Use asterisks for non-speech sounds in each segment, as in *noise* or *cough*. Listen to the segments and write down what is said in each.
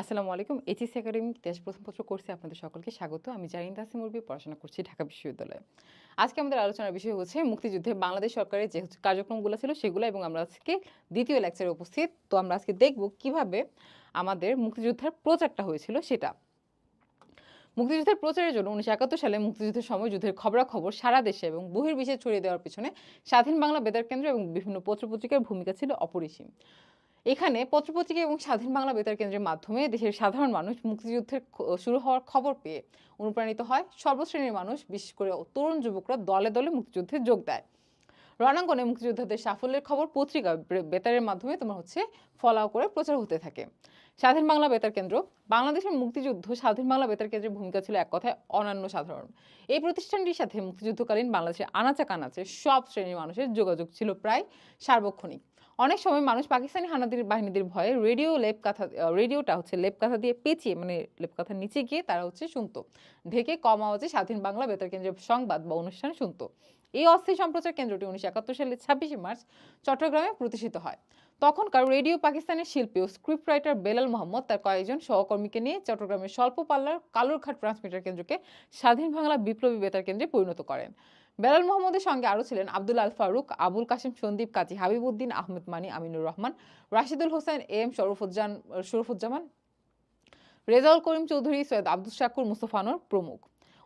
আসসালামু আলাইকুম HS academy দেশ প্রথম পত্র কোর্সে আপনাদের সকলকে। স্বাগত, আমি জারিন মুরবি, পড়াশোনা করছি ঢাকা বিশ্ববিদ্যালয়ে। আজকে আমাদের আলোচনার বিষয় হচ্ছে মুক্তিযুদ্ধে বাংলাদেশ সরকারের যে কার্যক্রমগুলো ছিল সেগুলো এবং আমরা আজকে দ্বিতীয় লেকচারে উপস্থিত। তো আমরা আজকে দেখব কীভাবে আমাদের মুক্তিযুদ্ধের প্রচারটা হয়েছিল সেটা। মুক্তিযুদ্ধের প্রচারের জন্য উনিশশো একাত্তর সালে মুক্তিযুদ্ধের সময় যুদ্ধের খবরাখবর সারা দেশে এবং বহির্বিশ্বে ছড়িয়ে দেওয়ার পিছনে স্বাধীন বাংলা বেতার কেন্দ্র এবং বিভিন্ন পত্রপত্রিকার ভূমিকা ছিল অপরিসীম। এখানে পত্রপত্রিকা এবং স্বাধীন বাংলা বেতার কেন্দ্রের মাধ্যমে দেশের সাধারণ মানুষ মুক্তিযুদ্ধের শুরু হওয়ার খবর পেয়ে অনুপ্রাণিত হয়। সর্বশ্রেণীর মানুষ, বিশেষ করে তরুণ যুবকরা দলে দলে মুক্তিযুদ্ধে যোগ দেয়। রণাঙ্গনে মুক্তিযোদ্ধাদের সাফল্যের খবর পত্রিকা বেতারের মাধ্যমে তোমার হচ্ছে ফলাও করে প্রচার হতে থাকে। স্বাধীন বাংলা বেতার কেন্দ্র, বাংলাদেশের মুক্তিযুদ্ধ স্বাধীন বাংলা বেতার কেন্দ্রের ভূমিকা ছিল এক কথায় অনন্য সাধারণ। এই প্রতিষ্ঠানটির সাথে মুক্তিযুদ্ধকালীন বাংলাদেশের আনাচা কানাচে সব শ্রেণির মানুষের যোগাযোগ ছিল প্রায় সার্বক্ষণিক। অনেক সময় মানুষ পাকিস্তানি হানাদির বাহিনীদের ভয়ে রেডিও লেপ কাঁথা রেডিওটা হচ্ছে লেপ কাঁথা দিয়ে পেঁচিয়ে মানে লেপ কাঁথার নিচে গিয়ে তারা হচ্ছে শুনতো। ঢেকে কম আওয়াজে স্বাধীন বাংলা বেতার কেন্দ্রের সংবাদ বা অনুষ্ঠান শুনতো। এই অস্থির সম্প্রচার কেন্দ্রটি উনিশশো একাত্তর সালের ছাব্বিশে মার্চ চট্টগ্রামে প্রতিষ্ঠিত হয়। তখনকার রেডিও পাকিস্তানের শিল্পী ও স্ক্রিপ্ট রাইটার বেলাল মোহাম্মদ তার কয়েকজন সহকর্মীকে নিয়ে চট্টগ্রামের স্বল্প পাল্লার কালুরঘাট ট্রান্সমিটার কেন্দ্রকে স্বাধীন বাংলা বিপ্লবী বেতার কেন্দ্রে পরিণত করেন। বেলাল মোহাম্মদের সঙ্গে আরও ছিলেন আব্দুল আল ফারুক, আবুল কাশিম, সন্দীপ কাজী হাবিবুদ্দিন আহমেদ মানি, আমিনুর রহমান, রাশিদুল হোসেন, এম শরফুজ্জান, শরফুজ্জামান, রেজাউল করিম চৌধুরী, সৈয়দ আব্দুল শাকুর মুস্তফানুর প্রমুখ।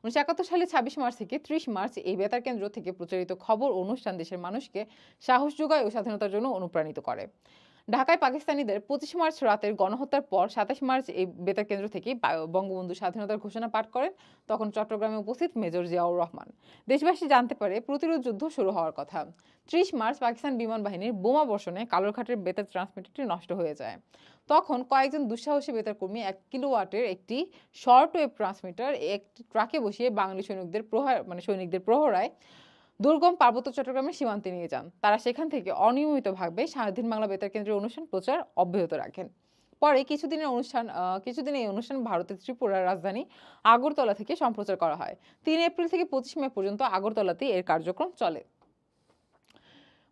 উনিশশো একাত্তর সালে ছাব্বিশ মার্চ থেকে ত্রিশ মার্চ এই বেতার কেন্দ্র থেকে প্রচারিত খবর অনুষ্ঠান দেশের মানুষকে সাহস যোগায় ও স্বাধীনতার জন্য অনুপ্রাণিত করে। ঢাকায় পাকিস্তানিদের পঁচিশ মার্চ রাতের গণহত্যার পর সাতাশ মার্চ এই বেতার কেন্দ্র থেকে বঙ্গবন্ধু স্বাধীনতার ঘোষণা পাঠ করেন। তখন চট্টগ্রামে উপস্থিত মেজর জিয়াউর রহমান। দেশবাসী জানতে পারে প্রতিরোধ যুদ্ধ শুরু হওয়ার কথা। ত্রিশ মার্চ পাকিস্তান বিমান বাহিনীর বোমা বর্ষণে কালুরঘাটের বেতার ট্রান্সমিটারটি নষ্ট হয়ে যায়। তখন কয়েকজন দুঃসাহসী বেতার কর্মী এক কিলোওয়াটের একটি শর্ট ওয়েভ ট্রান্সমিটার, একটি ট্রাকে বসিয়ে বাঙালি সৈনিকদের প্রহার মানে সৈনিকদের প্রহরায় দুর্গম পার্বত্য চট্টগ্রামের সীমান্তে নিয়ে যান। তারা সেখান থেকে অনিয়মিতভাবে স্বাধীন বাংলা বেতার কেন্দ্রের অনুষ্ঠান প্রচার অব্যাহত রাখেন। পরে কিছুদিনের অনুষ্ঠান কিছুদিন এই অনুষ্ঠান ভারতের ত্রিপুরার রাজধানী আগরতলা থেকে সম্প্রচার করা হয়। তিন এপ্রিল থেকে পঁচিশ মে পর্যন্ত আগরতলাতে এর কার্যক্রম চলে।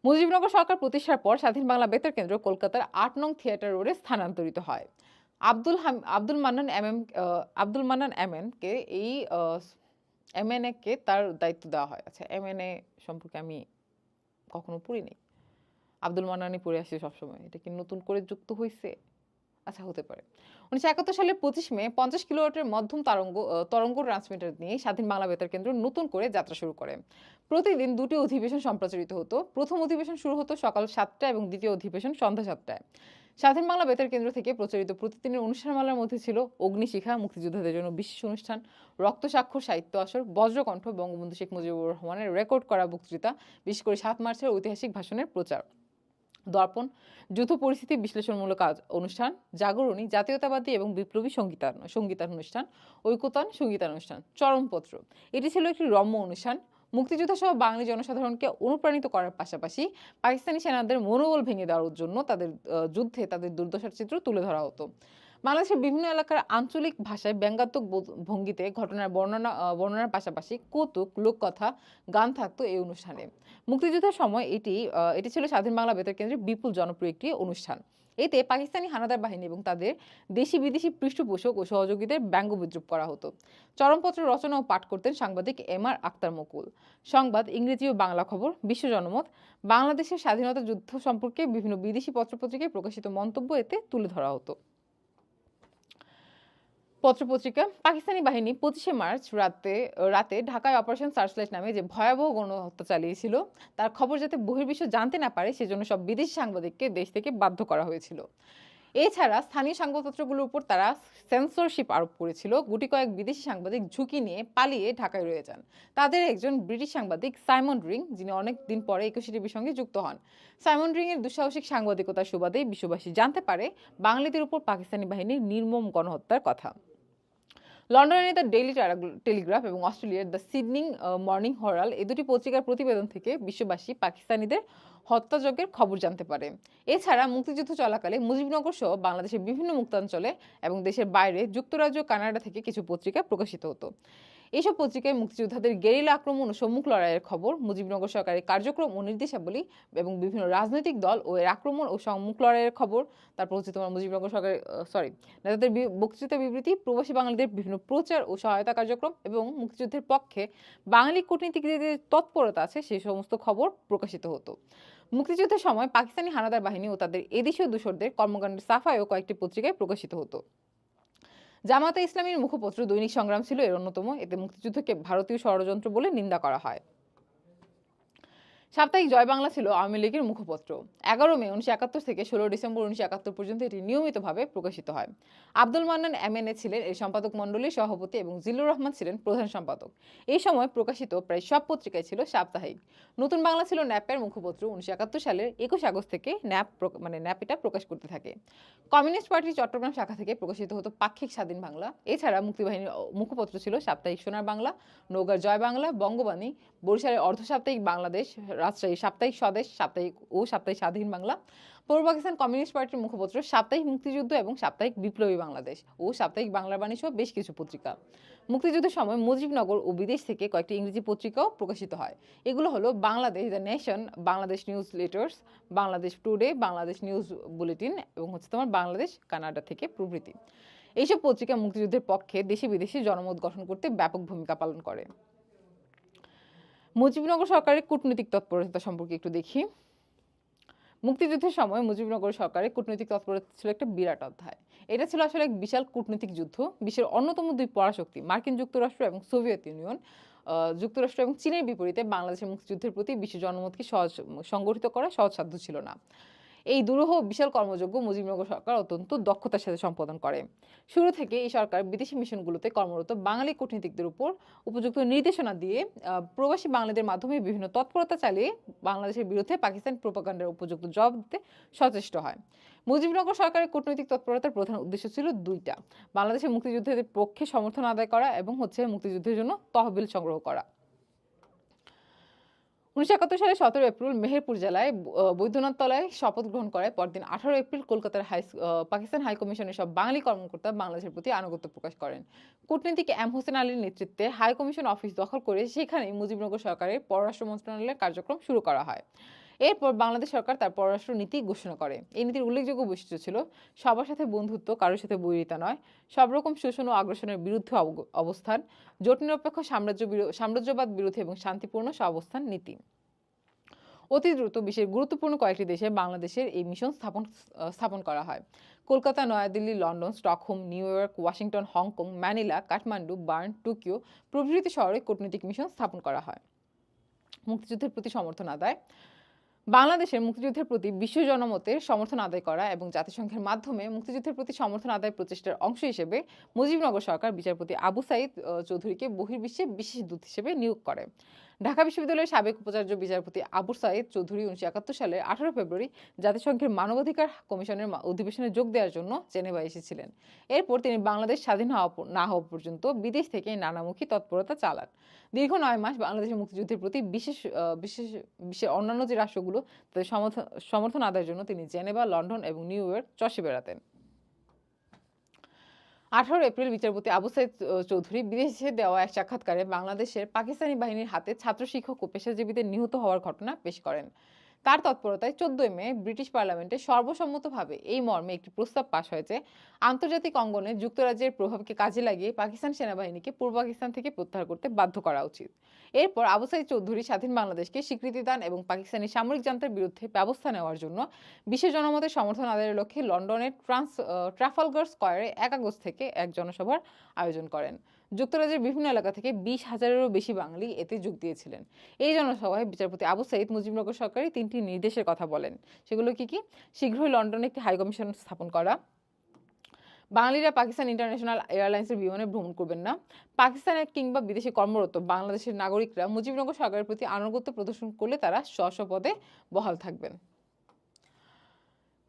মুজিবনগর সরকার প্রতিষ্ঠার পর স্বাধীন বাংলা বেতার কেন্দ্র কলকাতার আট নং থিয়েটার রোডে স্থানান্তরিত হয়। Abdul Ham, Abdul Mannan M M Abdul Mannan M K এই এম কে তার দায়িত্ব দেওয়া হয়। আচ্ছা এমএনএ সম্পর্কে আমি কখনো পড়িনি। আব্দুল মান্নানই পড়ে আসছি সবসময়। এটা কি নতুন করে যুক্ত হয়েছে আচ্ছা হতে পারে। উনিশশো একাত্তর সালের পঁচিশ মে, পঞ্চাশ কিলোমিটার মধ্যম তরঙ্গ তরঙ্গ ট্রান্সমিটার নিয়ে স্বাধীন বাংলা বেতার কেন্দ্র নতুন করে যাত্রা শুরু করে। প্রতিদিন দুটি অধিবেশন সম্প্রচারিত হতো। প্রথম অধিবেশন শুরু হতো সকাল সাতটা এবং দ্বিতীয় অধিবেশন সন্ধ্যা সাতটায়। স্বাধীন বাংলা বেতার কেন্দ্র থেকে প্রচারিত প্রতিদিনের অনুষ্ঠানমালার মধ্যে ছিল অগ্নিশিখা, মুক্তিযোদ্ধাদের জন্য বিশেষ অনুষ্ঠান, রক্ত স্বাক্ষর, সাহিত্য আসর, বজ্রকণ্ঠ, বঙ্গবন্ধু শেখ মুজিবুর রহমানের রেকর্ড করা বক্তৃতা, বিশেষ করে সাত মার্চের ঐতিহাসিক ভাষণের প্রচার। দর্পণ, যুদ্ধ পরিস্থিতি বিশ্লেষণমূলক অনুষ্ঠান, জাগরণী, জাতীয়তাবাদী এবং বিপ্লবী সঙ্গীতান, সঙ্গীতানুষ্ঠান ঐকতান সঙ্গীতানুষ্ঠান, চরমপত্র। এটি ছিল একটি রম্য অনুষ্ঠান মুক্তিযোদ্ধা সহ বাঙালি জনসাধারণকে অনুপ্রাণিত করার পাশাপাশি পাকিস্তানি সেনাদের মনোবল ভেঙে দেওয়ার জন্য তাদের যুদ্ধে তাদের দুর্দশার চিত্র তুলে ধরা হতো। বাংলাদেশের বিভিন্ন এলাকার আঞ্চলিক ভাষায় ব্যঙ্গাত্মক ভঙ্গিতে ঘটনার বর্ণনা বর্ণনার পাশাপাশি কৌতুক, লোককথা, গান থাকতো এই অনুষ্ঠানে। মুক্তিযুদ্ধের সময় এটি এটি ছিল স্বাধীন বাংলা বেতার কেন্দ্রের বিপুল জনপ্রিয় একটি অনুষ্ঠান। এতে পাকিস্তানি হানাদার বাহিনী এবং তাদের দেশি বিদেশি পৃষ্ঠপোষক ও সহযোগীদের ব্যঙ্গ বিদ্রুপ করা হতো। চরমপত্র রচনা ও পাঠ করতেন সাংবাদিক এম আর আক্তার মুকুল। সংবাদ, ইংরেজি ও বাংলা খবর, বিশ্ব জনমত, বাংলাদেশের স্বাধীনতা যুদ্ধ সম্পর্কে বিভিন্ন বিদেশি পত্রপত্রিকায় প্রকাশিত মন্তব্য এতে তুলে ধরা হতো। পত্রপত্রিকা, পাকিস্তানি বাহিনী পঁচিশে মার্চ রাতে রাতে ঢাকায় অপারেশন সার্চলাইট নামে যে ভয়াবহ গণহত্যা চালিয়েছিল, তার খবর যাতে বহির্বিশ্ব জানতে না পারে, সেজন্য সব বিদেশি সাংবাদিককে দেশ থেকে বাধ্য করা হয়েছিল। এছাড়া স্থানীয় সংবাদপত্রগুলোর উপর তারা সেন্সরশিপ আরোপ করেছিল। গুটি কয়েক বিদেশি সাংবাদিক ঝুঁকি নিয়ে পালিয়ে ঢাকায় রয়ে যান। তাদের একজন ব্রিটিশ সাংবাদিক সাইমন রিং, যিনি অনেক দিন পরে একুশে টিভির সঙ্গে যুক্ত হন। সাইমন রিং এর দুঃসাহসিক সাংবাদিকতার সুবাদে বিশ্ববাসী জানতে পারে, বাঙালিদের উপর পাকিস্তানি বাহিনীর নির্মম গণহত্যার কথা। লন্ডনের দ্য ডেইলি টেলিগ্রাফ এবং অস্ট্রেলিয়ার দ্য সিডনিং মর্নিং হরাল এ দুটি পত্রিকার প্রতিবেদন থেকে বিশ্ববাসী পাকিস্তানিদের হত্যাযজ্ঞের খবর জানতে পারে। এছাড়া মুক্তিযুদ্ধ চলাকালে মুজিবনগর সহ বাংলাদেশের বিভিন্ন মুক্তাঞ্চলে এবং দেশের বাইরে যুক্তরাজ্য কানাডা থেকে কিছু পত্রিকা প্রকাশিত হতো। এইসব পত্রিকায় মুক্তিযোদ্ধাদের গেরিলা আক্রমণ ও সম্মুখ লড়াইয়ের খবর, মুজিবনগর সরকারের কার্যক্রম ও নির্দেশাবলী এবং বিভিন্ন রাজনৈতিক দল ও এর আক্রমণ ও সম্মুখ লড়াইয়ের খবর তারপর হচ্ছে তোমার মুজিবনগর সরকারের সরি নেতাদের বক্তৃতা বিবৃতি, প্রবাসী বাঙালিদের বিভিন্ন প্রচার ও সহায়তা কার্যক্রম এবং মুক্তিযুদ্ধের পক্ষে বাঙালি কূটনীতিকদের তৎপরতা আছে, সেই সমস্ত খবর প্রকাশিত হতো। মুক্তিযুদ্ধের সময় পাকিস্তানি হানাদার বাহিনী ও তাদের এদেশীয় দূষরদের কর্মকাণ্ডের সাফাইও কয়েকটি পত্রিকায় প্রকাশিত হতো। জামাতে ইসলামীর মুখপত্র দৈনিক সংগ্রাম ছিল এর অন্যতম। এতে মুক্তিযুদ্ধকে ভারতীয় ষড়যন্ত্র বলে নিন্দা করা হয়। সাপ্তাহিক জয় বাংলা ছিল আওয়ামী লীগের মুখপত্র। এগারো মে উনিশশো একাত্তর থেকে ষোলো ডিসেম্বর উনিশশো একাত্তর পর্যন্ত এটি নিয়মিতভাবে প্রকাশিত হয়। Abdul Mannan M N A ছিলেন এই সম্পাদক মণ্ডলীর সভাপতি এবং জিল্লুর রহমান ছিলেন প্রধান সম্পাদক। এই সময় প্রকাশিত প্রায় সব পত্রিকায় ছিল সাপ্তাহিক। নতুন বাংলা ছিল ন্যাপের মুখপত্র। উনিশশো একাত্তর সালের একুশ আগস্ট থেকে ন্যাপ মানে ন্যাপ এটা প্রকাশ করতে থাকে। কমিউনিস্ট পার্টির চট্টগ্রাম শাখা থেকে প্রকাশিত হতো পাক্ষিক স্বাধীন বাংলা। এছাড়া মুক্তিবাহিনীর মুখপত্র ছিল সাপ্তাহিক সোনার বাংলা, নৌকার জয় বাংলা, বঙ্গবাণী বরিশালের অর্ধ সাপ্তাহিক বাংলাদেশ, রাজশাহী সাপ্তাহিক স্বদেশ, সাপ্তাহিক ও সাপ্তাহিক স্বাধীন বাংলা, পূর্ব পাকিস্তান কমিউনিস্ট পার্টির মুখপত্র, সাপ্তাহিক মুক্তিযুদ্ধ এবং সাপ্তাহিক বিপ্লবী বাংলাদেশ ও সাপ্তাহিক বাংলা বাণী সহ বেশ কিছু পত্রিকা। মুক্তিযুদ্ধের সময় মুজিবনগর ও বিদেশ থেকে কয়েকটি ইংরেজি পত্রিকাও প্রকাশিত হয়। এগুলো হলো Bangladesh the nation, Bangladesh newsletters, Bangladesh today, Bangladesh news bulletin এবং হচ্ছে তোমার বাংলাদেশ, কানাডা থেকে প্রভৃতি। এইসব পত্রিকা মুক্তিযুদ্ধের পক্ষে দেশে বিদেশে জনমত গঠন করতে ব্যাপক ভূমিকা পালন করে। মুজিবনগর সরকারের কূটনৈতিক তৎপরতা সম্পর্কে একটু দেখি। মুক্তিযুদ্ধের সময় মুজিবনগর সরকারের কূটনৈতিক তৎপরতা ছিল একটা বিরাট অধ্যায়। এটা ছিল আসলে এক বিশাল কূটনৈতিক যুদ্ধ। বিশ্বের অন্যতম দুই পরাশক্তি, মার্কিন যুক্তরাষ্ট্র এবং সোভিয়েত ইউনিয়ন। যুক্তরাষ্ট্র এবং চীনের বিপরীতে বাংলাদেশের মুক্তিযুদ্ধের প্রতি বিশ্ব জনমতকে সহজ, সংগঠিত করা সহজসাধ্য ছিল না। এই দুরূহ বিশাল কর্মযোগ্য মুজিবনগর সরকার অত্যন্ত দক্ষতার সাথে সম্পাদন করে। শুরু থেকে এই সরকার বিদেশি মিশনগুলোতে কর্মরত বাঙালি কূটনীতিকদের উপর উপযুক্ত নির্দেশনা দিয়ে প্রবাসী বাঙালিদের মাধ্যমে বিভিন্ন তৎপরতা চালিয়ে বাংলাদেশের বিরুদ্ধে পাকিস্তান প্রোপাগান্ডার উপযুক্ত জবাব দিতে সচেষ্ট হয়। মুজিবনগর সরকারের কূটনৈতিক তৎপরতার প্রধান উদ্দেশ্য ছিল দুইটা, বাংলাদেশের মুক্তিযুদ্ধের পক্ষে সমর্থন আদায় করা এবং হচ্ছে মুক্তিযুদ্ধের জন্য তহবিল সংগ্রহ করা। উনিশশো একাত্তর সালে সতেরো এপ্রিল মেহেরপুর জেলায় বৈদ্যনাথ তলায় শপথ গ্রহণ করে। পরদিন আঠারো এপ্রিল কলকাতার হাই পাকিস্তান হাইকমিশনের সব বাঙালি কর্মকর্তা বাংলাদেশের প্রতি আনুগত্য প্রকাশ করেন। কূটনীতিক এম হোসেন আলীর নেতৃত্বে হাইকমিশন অফিস দখল করে সেখানে মুজিবনগর সরকারের পররাষ্ট্র মন্ত্রণালয়ের কার্যক্রম শুরু করা হয়। এরপর বাংলাদেশ সরকার তার পররাষ্ট্র নীতি ঘোষণা করে। এই নীতির উল্লেখযোগ্য বৈশিষ্ট্য ছিল, সবার সাথে বন্ধুত্ব, কারোর সাথে বৈরিতা নয়, সব রকম শোষণ ও আগ্রাসনের বিরুদ্ধে অবস্থান, জোট নিরপেক্ষ সাম্রাজ্য সাম্রাজ্যবাদ বিরোধী এবং শান্তিপূর্ণ সহাবস্থান নীতি। অতি দ্রুত বিশ্বের গুরুত্বপূর্ণ কয়েকটি দেশে বাংলাদেশের এই মিশন স্থাপন স্থাপন করা হয়। Kolkata, Naya Dilli, London, Stockholm, New York, Washington, Hong Kong, Manila, Kathmandu, Bern, Tokyo প্রভৃতি শহরে কূটনৈতিক মিশন স্থাপন করা হয়। মুক্তিযুদ্ধের প্রতি সমর্থন আদায় বাংলাদেশের মুক্তিযুদ্ধের প্রতি বিশ্ব জনমতের সমর্থন আদায় করা এবং জাতিসংঘের মাধ্যমে মুক্তিযুদ্ধের প্রতি সমর্থন আদায় প্রচেষ্টার অংশ হিসেবে মুজিবনগর সরকার বিচারপতি আবু সাইদ চৌধুরীকে বহির্বিশ্বে বিশেষ দূত হিসেবে নিয়োগ করে। ঢাকা বিশ্ববিদ্যালয়ের সাবেক উপাচার্য বিচারপতি আবু সাইদ চৌধুরী উনিশশো একাত্তর সালের আঠারো ফেব্রুয়ারি জাতিসংঘের মানবাধিকার কমিশনের অধিবেশনে যোগ দেওয়ার জন্য জেনেভা এসেছিলেন। এরপর তিনি বাংলাদেশ স্বাধীন হওয়া না হওয়া পর্যন্ত বিদেশ থেকে নানামুখী তৎপরতা চালান। দীর্ঘ নয় মাস বাংলাদেশের মুক্তিযুদ্ধের প্রতি বিশেষ বিশেষ বিশ্বের অন্যান্য যে রাষ্ট্রগুলো, তাদের সমর্থন আদায়ের জন্য তিনি জেনেভা, লন্ডন এবং নিউ ইয়র্ক চষে বেড়াতেন। আঠারো এপ্রিল বিচারপতি আবু সাইদ চৌধুরী বিদেশে দেওয়া এক সাক্ষাৎকারে বাংলাদেশের পাকিস্তানি বাহিনীর হাতে ছাত্র শিক্ষক ও পেশাজীবীদের নিহত হওয়ার ঘটনা পেশ করেন। তার তৎপরতায় চোদ্দই মে ব্রিটিশ পার্লামেন্টে সর্বসম্মতভাবে এই মর্মে একটি প্রস্তাব পাশ হয়েছে। আন্তর্জাতিক অঙ্গনে যুক্তরাজ্যের প্রভাবকে কাজে লাগিয়ে পাকিস্তান সেনাবাহিনীকে পূর্ব পাকিস্তান থেকে প্রত্যাহার করতে বাধ্য করা উচিত। এরপর আবু সাইদ চৌধুরী স্বাধীন বাংলাদেশকে স্বীকৃতি দান এবং পাকিস্তানি সামরিক যন্ত্রের বিরুদ্ধে ব্যবস্থা নেওয়ার জন্য বিশ্ব জনমতের সমর্থন আদায়ের লক্ষ্যে লন্ডনের ট্রান্স ট্রাফালগার স্কয়ারে এক আগস্ট থেকে এক জনসভার আয়োজন করেন। যুক্তরাজ্যের বিভিন্ন এলাকা থেকে বিশ হাজারেরও বেশি বাঙালি এতে যোগ দিয়েছিলেন। এই জনসভায় বিচারপতি আবু সাইদ মুজিবনগর সরকারি তিনটি নির্দেশের কথা বলেন। সেগুলো কি কি? শীঘ্রই লন্ডনে একটি হাই কমিশন স্থাপন করা। বাঙালিরা পাকিস্তান ইন্টারন্যাশনাল এয়ারলাইন্সের বিমানে ভ্রমণ করবেন না। পাকিস্তানে কিংবা বিদেশে কর্মরত বাংলাদেশের নাগরিকরা মুজিবনগর সরকারের প্রতি আনুগত্য প্রদর্শন করলে তারা স্ব বহাল থাকবেন।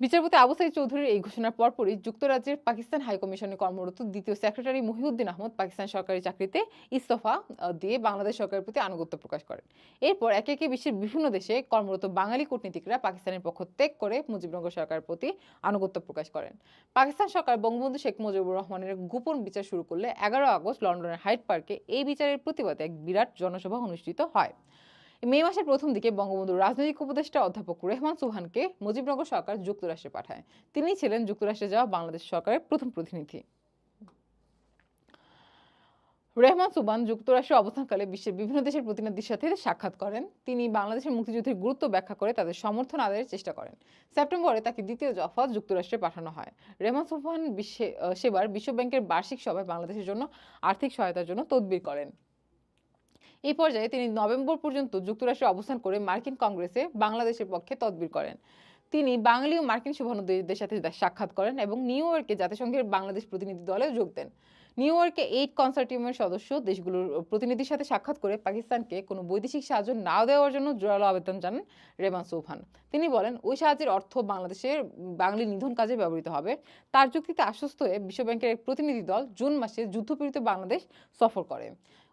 বিচারপতি আবু সাইদ চৌধুরীর এই ঘোষণার পরপরই যুক্তরাজ্যের পাকিস্তান হাইকমিশনে কর্মরত দ্বিতীয় সেক্রেটারি মহিউদ্দিন আহমদ পাকিস্তান সরকারি চাকরিতে ইস্তফা দিয়ে বাংলাদেশ সরকারের প্রতি আনুগত্য প্রকাশ করেন। এরপর একে একে বিশ্বের বিভিন্ন দেশে কর্মরত বাঙালি কূটনীতিকরা পাকিস্তানের পক্ষ ত্যাগ করে মুজিবনগর সরকারের প্রতি আনুগত্য প্রকাশ করেন। পাকিস্তান সরকার বঙ্গবন্ধু শেখ মুজিবুর রহমানের গোপন বিচার শুরু করলে এগারো আগস্ট লন্ডনের হাইট পার্কে এই বিচারের প্রতিবাদে এক বিরাট জনসভা অনুষ্ঠিত হয়। মে মাসের প্রথম দিকে বঙ্গবন্ধুর রাজনৈতিক উপদেষ্টা অধ্যাপক রেহমান সুহানকে মুজিবনগর সরকার যুক্তরাষ্ট্রে পাঠায়। তিনি ছিলেন যুক্তরাষ্ট্রে যাওয়া বাংলাদেশ সরকারের প্রথম প্রতিনিধি। রেহমান সুবান যুক্তরাষ্ট্রে অবস্থানকালে বিশ্বের বিভিন্ন দেশের প্রতিনিধির সাথে সাক্ষাৎ করেন। তিনি বাংলাদেশের মুক্তিযুদ্ধের গুরুত্ব ব্যাখ্যা করে তাদের সমর্থন আদায়ের চেষ্টা করেন। সেপ্টেম্বরে তাকে দ্বিতীয় দফা যুক্তরাষ্ট্রে পাঠানো হয়। রেহমান সুবহান বিশ্বে সেবার বিশ্বব্যাংকের বার্ষিক সভায় বাংলাদেশের জন্য আর্থিক সহায়তার জন্য তদবির করেন। এই পর্যায়ে তিনি নভেম্বর পর্যন্ত যুক্তরাষ্ট্রে অবস্থান করে মার্কিন কংগ্রেসে বাংলাদেশের পক্ষে তদবির করেন। তিনি বাঙালি ও মার্কিন শুভানুদ্দীদের সাথে সাক্ষাৎ করেন এবং নিউ ইয়র্কে জাতিসংঘের বাংলাদেশ প্রতিনিধি দলে যোগ দেন। নিউ ইয়র্কে এইট কনসার্টিয়ামের সদস্য দেশগুলোর প্রতিনিধির সাথে সাক্ষাৎ করে পাকিস্তানকে কোনো বৈদেশিক সাহায্য না দেওয়ার জন্য জোরালো আবেদন জানান রেমান সোফান তিনি বলেন, ওই সাহায্যের অর্থ বাংলাদেশের বাঙালি নিধন কাজে ব্যবহৃত হবে। তার যুক্তিতে আশ্বস্ত হয়ে বিশ্বব্যাংকের এক প্রতিনিধি দল জুন মাসে যুদ্ধপীড়িত বাংলাদেশ সফর করে।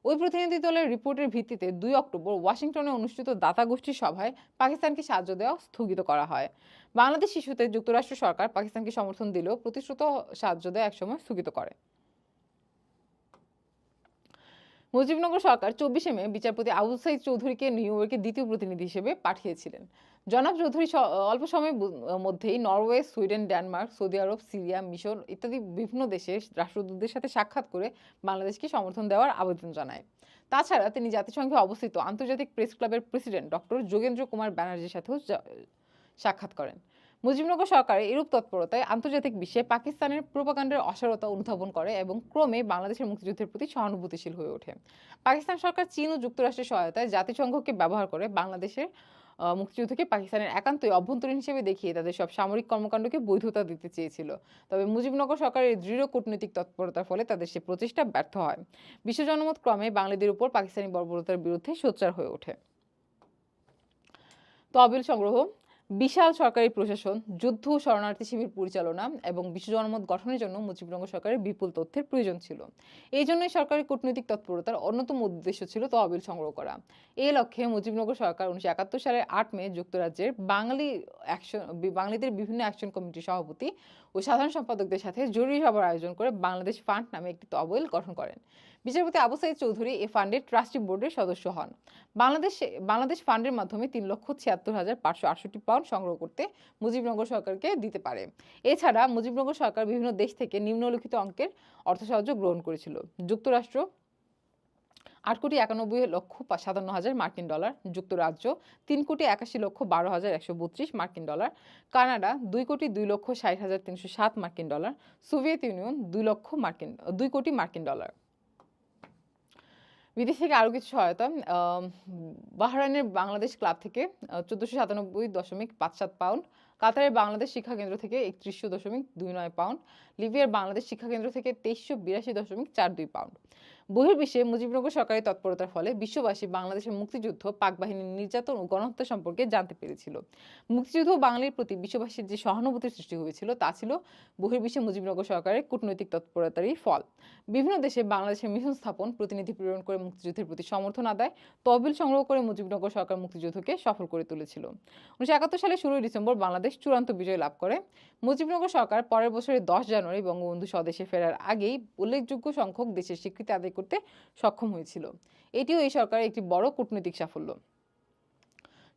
ওই প্রতিনিধি দলের রিপোর্টের ভিত্তিতে দুই অক্টোবর ওয়াশিংটনে অনুষ্ঠিত দাতা গোষ্ঠীর সভায় পাকিস্তানকে সাহায্য দেওয়া স্থগিত করা হয়। বাংলাদেশ শিশুতে যুক্তরাষ্ট্র সরকার পাকিস্তানকে সমর্থন দিলেও প্রতিশ্রুত সাহায্য দেওয়া একসময় স্থগিত করে। মুজিবনগর সরকার চব্বিশে মে বিচারপতি আবুল সাইদ চৌধুরীকে নিউ ইয়র্কের দ্বিতীয় প্রতিনিধি হিসেবে পাঠিয়েছিলেন। জনাব চৌধুরী অল্প সময়ের মধ্যেই Norway, Sweden, Denmark, Saudi Arab, Syria, মিশর ইত্যাদি বিভিন্ন দেশের রাষ্ট্রদূতদের সাথে সাক্ষাৎ করে বাংলাদেশকে সমর্থন দেওয়ার আবেদন জানায়। তাছাড়া তিনি জাতিসংঘে অবস্থিত আন্তর্জাতিক প্রেস ক্লাবের প্রেসিডেন্ট ডক্টর যোগেন্দ্র কুমার ব্যানার্জির সাথেও সাক্ষাৎ করেন। মুজিবনগর সরকারের এরূপ তৎপরতায় আন্তর্জাতিক বিশ্বে পাকিস্তানের প্রোপাকাণ্ডের অসারতা অনুধাবন করে এবং ক্রমে বাংলাদেশের মুক্তিযুদ্ধের প্রতি সহানুভূতিশীল হয়ে ওঠে। পাকিস্তান সরকার চীন ও যুক্তরাষ্ট্রের সহায়তায় জাতিসংঘকে ব্যবহার করে বাংলাদেশের মুক্তিযুদ্ধকে পাকিস্তানের একান্তই অভ্যন্তরীণ হিসেবে দেখিয়ে তাদের সব সামরিক কর্মকাণ্ডকে বৈধতা দিতে চেয়েছিল। তবে মুজিবনগর সরকারের দৃঢ় কূটনৈতিক তৎপরতার ফলে তাদের সে প্রচেষ্টা ব্যর্থ হয়। বিশ্ব জনমত ক্রমে বাঙালিদের উপর পাকিস্তানি বর্বরতার বিরুদ্ধে সোচ্চার হয়ে ওঠে। তহবিল সংগ্রহ বিশাল সরকারি প্রশাসন, যুদ্ধ শরণার্থী শিবির পরিচালনা এবং বিশ্ব জনমত গঠনের জন্য মুজিবনগর সরকারের বিপুল তথ্যের প্রয়োজন ছিল। এই জন্যই সরকারি কূটনৈতিক তৎপরতার অন্যতম উদ্দেশ্য ছিল তহবিল সংগ্রহ করা। এই লক্ষ্যে মুজিবনগর সরকার উনিশশো একাত্তর সালের আট মে যুক্তরাজ্যের বাঙালি অ্যাকশন বাঙালিদের বিভিন্ন অ্যাকশন কমিটির সভাপতি ও সাধারণ সম্পাদকদের সাথে জরুরি সভার আয়োজন করে বাংলাদেশ ফান্ড নামে একটি তহবিল গঠন করেন। বিচারপতি আবু সাইদ চৌধুরী এই ফান্ডের ট্রাস্টি বোর্ডের সদস্য হন। বাংলাদেশ বাংলাদেশ ফান্ডের মাধ্যমে তিন লক্ষ ছিয়াত্তর হাজার পাঁচশো আটষট্টি পাউন্ড সংগ্রহ করতে মুজিবনগর সরকারকে দিতে পারে। এছাড়া মুজিবনগর সরকার বিভিন্ন দেশ থেকে নিম্নলিখিত অঙ্কের অর্থ সাহায্য গ্রহণ করেছিল। যুক্তরাষ্ট্র, আট কোটি একানব্বই লক্ষ সাতান্ন হাজার মার্কিন ডলার। যুক্তরাজ্য, তিন কোটি একাশি লক্ষ বারো হাজার একশো বত্রিশ মার্কিন ডলার। কানাডা, দুই কোটি দুই লক্ষ ষাট হাজার তিনশো সাত মার্কিন ডলার। সোভিয়েত ইউনিয়ন, দুই লক্ষ মার্কিন, দুই কোটি মার্কিন ডলার। বিদেশ থেকে আরও কিছু সহায়তা বাহরাইনের বাংলাদেশ ক্লাব থেকে চোদ্দোশো সাতানব্বই দশমিক পাঁচ সাত পাউন্ড, কাতারের বাংলাদেশ শিক্ষা কেন্দ্র থেকে একত্রিশশো দশমিক দুই নয় পাউন্ড, লিবিয়ার বাংলাদেশ শিক্ষা কেন্দ্র থেকে তেইশশো বিরাশি দশমিক চার দুই পাউন্ড। বহির্বিশ্বে মুজিবনগর সরকারের তৎপরতার ফলে বিশ্ববাসী বাংলাদেশের মুক্তিযুদ্ধ পাক বাহিনীর নির্যাতন ও গণহত্যা সম্পর্কে জানতে পেরেছিল। মুক্তিযুদ্ধ বাঙালির প্রতি বিশ্ববাসীর যে সহানুভূতির সৃষ্টি হয়েছিল, তা ছিল বহির্বিশ্বে মুজিবনগর সরকারের কূটনৈতিক তৎপরতারই ফল। বিভিন্ন দেশে বাংলাদেশের মিশন স্থাপন, প্রতিনিধি প্রেরণ করে মুক্তিযুদ্ধের প্রতি সমর্থন আদায়, তহবিল সংগ্রহ করে মুজিবনগর সরকার মুক্তিযুদ্ধকে সফল করে তুলেছিল। উনিশশো একাত্তর সালে ষোলোই ডিসেম্বর বাংলাদেশ চূড়ান্ত বিজয় লাভ করে। মুজিবনগর সরকার পরের বছরের দশ জানুয়ারি বঙ্গবন্ধু স্বদেশে ফেরার আগেই উল্লেখযোগ্য সংখ্যক দেশের স্বীকৃতি আদায় করতে সক্ষম হয়েছিল। এটিও এই সরকারের একটি বড় কূটনৈতিক সাফল্য।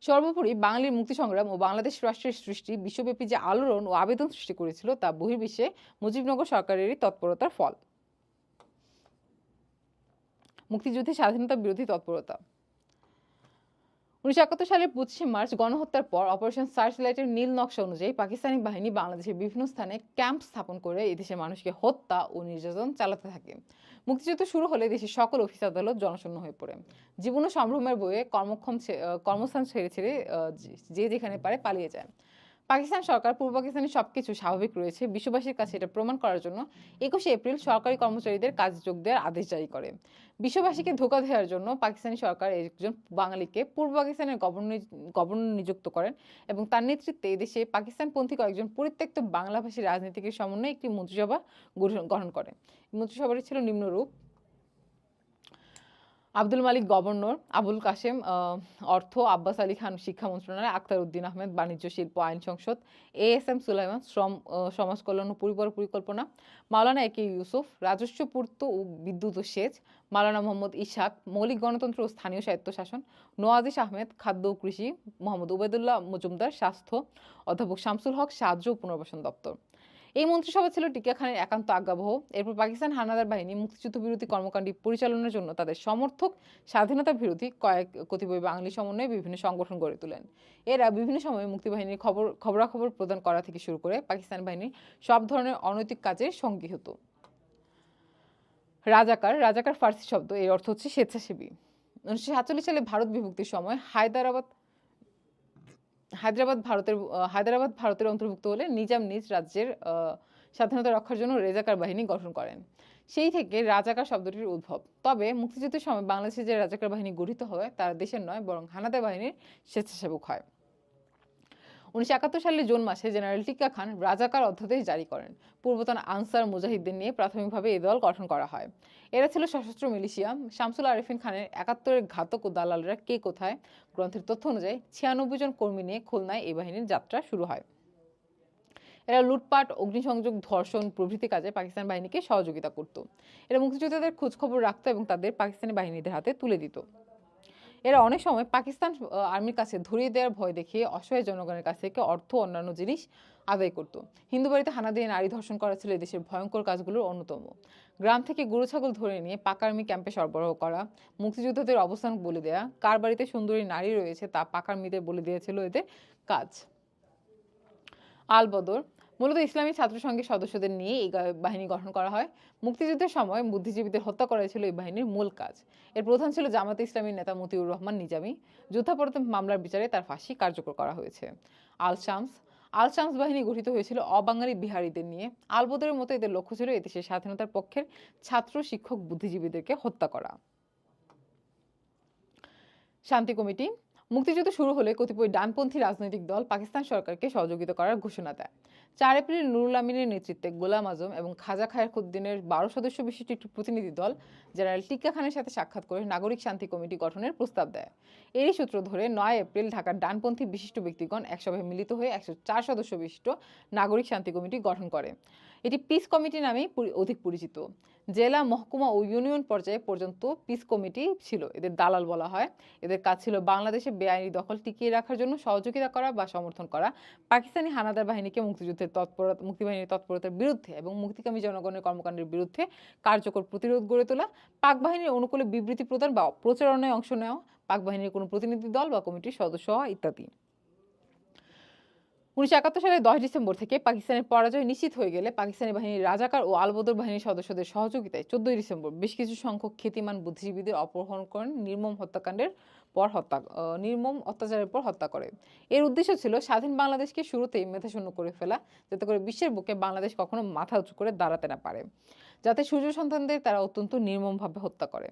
সর্বোপরি বাঙালির মুক্তি সংগ্রাম ও বাংলাদেশ রাষ্ট্রের সৃষ্টি বিশ্বব্যাপী যে আলোড়ন ও আবেদন সৃষ্টি করেছিল, তা বহির্বিশ্বে মুজিবনগর সরকারেরই তৎপরতার ফল। মুক্তিযুদ্ধে স্বাধীনতা বিরোধী তৎপরতা। উনিশশো একাত্তর সালের পঁচিশে মার্চ গণহত্যার পর অপারেশন সার্চ লাইটের নীল নকশা অনুযায়ী পাকিস্তানি বাহিনী বাংলাদেশের বিভিন্ন স্থানে ক্যাম্প স্থাপন করে এদেশের মানুষকে হত্যা ও নির্যাতন চালাতে থাকে। মুক্তিযুদ্ধ শুরু হলে দেশের সকল অফিস আদালত জনশূন্য হয়ে পড়ে। জীবন ও সম্ভ্রমের বইয়ে কর্মক্ষম কর্মস্থান ছেড়ে ছেড়ে যে যেখানে পারে পালিয়ে যায়। পাকিস্তান সরকার, পূর্ব পাকিস্তানে সবকিছু স্বাভাবিক রয়েছে। বিশ্ববাসীর কাছে এটা প্রমাণ করার জন্য একুশে এপ্রিল সরকারি কর্মচারীদের কাজ যোগ দেওয়ার আদেশ জারি করে। বিশ্ববাসীকে ধোকা দেওয়ার জন্য পাকিস্তানি সরকার একজন বাঙালিকে পূর্ব পাকিস্তানের গভর্নর গভর্নর নিযুক্ত করেন এবং তার নেতৃত্বে এদেশে পাকিস্তানপন্থী কয়েকজন পরিত্যক্ত বাংলাভাষী রাজনীতিকের সমন্বয়ে একটি মন্ত্রিসভা গঠন করে। মন্ত্রিসভাটি ছিল নিম্নরূপ। আব্দুল মালিক গভর্নর, আবুল কাশেম অর্থ, আব্বাস আলী খান, শিক্ষা মন্ত্রণালয়, আক্তার উদ্দিন আহমেদ, বাণিজ্য, শিল্প, আইন সংসদ এ এস এম সুলাইমান, শ্রম সমাজ কল্যাণ ও পরিবার পরিকল্পনা, মাওলানা এ কে ইউসুফ, রাজস্ব, পূর্ত ও বিদ্যুৎ ও সেচ, মাওলানা মোহাম্মদ ইশাক, মৌলিক গণতন্ত্র ও স্থানীয় স্বায়ত্তশাসন নোয়াজিস আহমেদ, খাদ্য ও কৃষি, মোহাম্মদ উবায়দুল্লাহ মজুমদার, স্বাস্থ্য, অধ্যাপক শামসুল হক, সাহায্য ও পুনর্বাসন দপ্তর। এই মন্ত্রিসভা ছিল টিকা খানের একান্ত আজ্ঞাবহ। এরপর পাকিস্তান হানাদার বাহিনী মুক্তিযুদ্ধ বিরোধী কর্মকাণ্ডী পরিচালনার জন্য তাদের সমর্থক, স্বাধীনতা বিরোধী কয়েক কতিপয় বাঙালি সমন্বয়ে বিভিন্ন সংগঠন গড়ে তোলেন। এরা বিভিন্ন সময়ে মুক্তিবাহিনীর খবর, খবরাখবর প্রদান করা থেকে শুরু করে পাকিস্তান বাহিনীর সব ধরনের অনৈতিক কাজের সঙ্গী হতো রাজাকার রাজাকার ফার্সি শব্দ, এর অর্থ হচ্ছে স্বেচ্ছাসেবী। উনিশশো সাতচল্লিশ সালে ভারত বিভক্তির সময় হায়দ্রাবাদ হায়দ্রাবাদ ভারতের হায়দ্রাবাদ ভারতের অন্তর্ভুক্ত হলে নিজাম নিজ রাজ্যের স্বাধীনতা রক্ষার জন্য রেজাকার বাহিনী গঠন করেন। সেই থেকে রাজাকার শব্দটির উদ্ভব। তবে মুক্তিযুদ্ধের সময় বাংলাদেশে যে রাজাকার বাহিনী গঠিত হয় তারা দেশের নয়, বরং হানাদার বাহিনীর স্বেচ্ছাসেবক হয়। উনিশশো একাত্তর সালের জুন মাসে জেনারেল টিক্কা খান রাজাকার অধ্যাদেশ জারি করেন। পূর্বতন আনসার মুজাহিদদের নিয়ে প্রাথমিকভাবে এই দল গঠন করা হয়। এরা ছিল সশস্ত্র মিলিশিয়া। শামসুল আরিফিন খানের একাত্তরের ঘাতক ও দালালরা কে কোথায়? গ্রন্থের তথ্য অনুযায়ী ছিয়ানব্বই জন কর্মী নিয়ে খুলনায় এই বাহিনীর যাত্রা শুরু হয়। এরা লুটপাট, অগ্নিসংযোগ, ধর্ষণ প্রভৃতি কাজে পাকিস্তান বাহিনীকে সহযোগিতা করত। এরা মুক্তিযোদ্ধাদের খোঁজখবর রাখত এবং তাদের পাকিস্তানি বাহিনীদের হাতে তুলে দিত। এরা অনেক সময় পাকিস্তান আর্মির কাছে ধরিয়ে দেওয়ার ভয় দেখিয়ে অসহায় জনগণের কাছ থেকে অর্থ অন্যান্য জিনিস আদায় করত। হিন্দু বাড়িতে হানা দিয়ে নারী ধর্ষণ করা ছিল এদেশের ভয়ঙ্কর কাজগুলোর অন্যতম। গ্রাম থেকে গরু, ছাগল ধরে নিয়ে পাকা আর্মি ক্যাম্পে সরবরাহ করা, মুক্তিযোদ্ধাদের অবস্থান বলে দেয়া, কার বাড়িতে সুন্দরী নারী রয়েছে তা পাকা আর্মিদের বলে দিয়েছিল এদের কাজ। আলবদর মূলত ইসলামী ছাত্র সংঘের সদস্যদের নিয়ে এই বাহিনী গঠন করা হয়। মুক্তিযুদ্ধের সময় বুদ্ধিজীবীদের হত্যা করা ছিল এই বাহিনীর মূল কাজ। এর প্রধান ছিল জামাতে ইসলামীর নেতা মতিউর রহমান নিজামি। যুদ্ধাপরাধ মামলার বিচারে তার ফাঁসি কার্যকর করা হয়েছে। আল শামস আল শামস বাহিনী গঠিত হয়েছিল অবাঙালি বিহারীদের নিয়ে। আলবদরের মতো এদের লক্ষ্য ছিল এদেশের স্বাধীনতার পক্ষের ছাত্র, শিক্ষক, বুদ্ধিজীবীদেরকে হত্যা করা। শান্তি কমিটি মুক্তিযুদ্ধ শুরু হলে কতিপয় ডানপন্থী রাজনৈতিক দল পাকিস্তান সরকারকে সহযোগিতা করার ঘোষণা দেয়। চার এপ্রিল নুরুল আমিনের নেতৃত্বে গোলাম আজম এবং খাজা খায়রুদ্দিনের বারো সদস্য বিশিষ্ট একটি প্রতিনিধি দল জেনারেল টিক্কা খানের সাথে সাক্ষাৎ করে নাগরিক শান্তি কমিটি গঠনের প্রস্তাব দেয়। এরই সূত্র ধরে নয় এপ্রিল ঢাকার ডানপন্থী বিশিষ্ট ব্যক্তিগণ একসভায় মিলিত হয়ে একশো চার সদস্য বিশিষ্ট নাগরিক শান্তি কমিটি গঠন করে। এটি পিস কমিটি নামেই অধিক পরিচিত। জেলা, মহকুমা ও ইউনিয়ন পর্যায়ে পর্যন্ত পিস কমিটি ছিল। এদের দালাল বলা হয়। এদের কাজ ছিল বাংলাদেশে বেআইনি দখল টিকিয়ে রাখার জন্য সহযোগিতা করা বা সমর্থন করা, পাকিস্তানি হানাদার বাহিনীকে মুক্তিযুদ্ধের তৎপরতা মুক্তিবাহিনীর তৎপরতার বিরুদ্ধে এবং মুক্তিকামী জনগণের কর্মকাণ্ডের বিরুদ্ধে কার্যকর প্রতিরোধ গড়ে তোলা, পাক বাহিনীর অনুকূলে বিবৃতি প্রদান বা প্রচারণায় অংশ নেওয়া, পাক বাহিনীর কোনো প্রতিনিধি দল বা কমিটির সদস্য হওয়া ইত্যাদি। উনিশশো একাত্তর সালের দশ ডিসেম্বর থেকে পাকিস্তানের পরাজয় নিশ্চিত হয়ে গেলে পাকিস্তানি বাহিনীর রাজাকার ও আলবদর বাহিনীর সদস্যদের সহযোগিতায় চোদ্দই ডিসেম্বর বেশ কিছু সংখ্যক খ্যাতিমান বুদ্ধিজীবীদের অপহরণ করেন, নির্মম হত্যাকাণ্ডের পর হত্যা নির্মম অত্যাচারের পর হত্যা করে। এর উদ্দেশ্য ছিল স্বাধীন বাংলাদেশকে শুরুতেই মেধাশূন্য করে ফেলা, যাতে করে বিশ্বের বুকে বাংলাদেশ কখনো মাথা উঁচু করে দাঁড়াতে না পারে। যাতে সূর্য সন্তানদের তারা অত্যন্ত নির্মমভাবে হত্যা করে।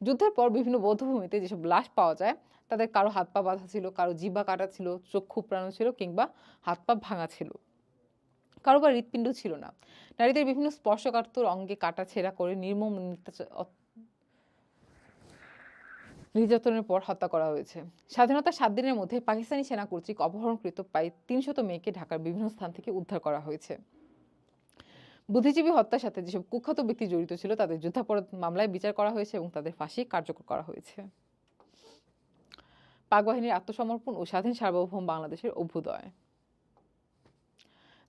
যুদ্ধের পর বিভিন্ন বৌদ্ধভূমিতে যেসব লাশ পাওয়া যায়, তাদের কারও হাত পা বাঁধা ছিল, কারও জিহ্বা কাটা ছিল চক্ষু প্রাণ ছিল কিংবা হাত পা ভাঙা ছিল। কারও বা হৃৎপিণ্ড ছিল না। নারীদের বিভিন্ন স্পর্শকাতর অঙ্গে কাটা ছেঁড়া করে নির্মম নির্যাতনের পর হত্যা করা হয়েছে। স্বাধীনতার সাত দিনের মধ্যে পাকিস্তানি সেনা কর্তৃক অপহরণকৃত প্রায় তিনশত মেয়েকে ঢাকার বিভিন্ন স্থান থেকে উদ্ধার করা হয়েছে। বুদ্ধিজীবী হত্যার সাথে যেসব কুখ্যাত ব্যক্তি জড়িত ছিল, তাদের যুদ্ধাপরাধ মামলায় বিচার করা হয়েছে এবং তাদের ফাঁসি কার্যকর করা হয়েছে। পাক বাহিনীর আত্মসমর্পণ ও স্বাধীন সার্বভৌম বাংলাদেশের অভ্যুদয়।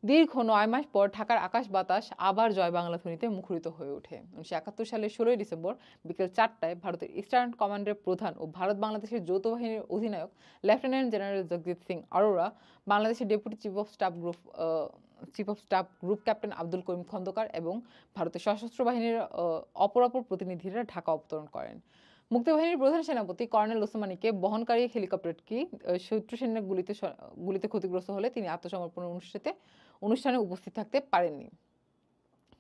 দীর্ঘ নয় মাস পর ঢাকার আকাশ বাতাস আবার জয় বাংলা ধ্বনিতে মুখরিত হয়ে ওঠে। উনিশশো একাত্তর সালের ষোলোই ডিসেম্বর বিকেল চারটায় ভারতের ইস্টার্ন কমান্ডের প্রধান ও ভারত বাংলাদেশের যৌথ বাহিনীর অধিনায়ক লেফটেন্যান্ট জেনারেল জগজিৎ সিং আরোরা, বাংলাদেশের deputy chief of staff group chief of staff group captain Abdul Karim Khandaker এবং ভারতের সশস্ত্র বাহিনীর আহ, অপর অপর প্রতিনিধিরা ঢাকা অবতরণ করেন। মুক্তিবাহিনীর প্রধান সেনাপতি কর্নেল ওসমানীকে বহনকারী হেলিকপ্টারটি শত্রু সেনার গুলিতে গুলিতে ক্ষতিগ্রস্ত হলে তিনি আত্মসমর্পণ অনুষ্ঠানে অনুষ্ঠানে উপস্থিত থাকতে পারেননি।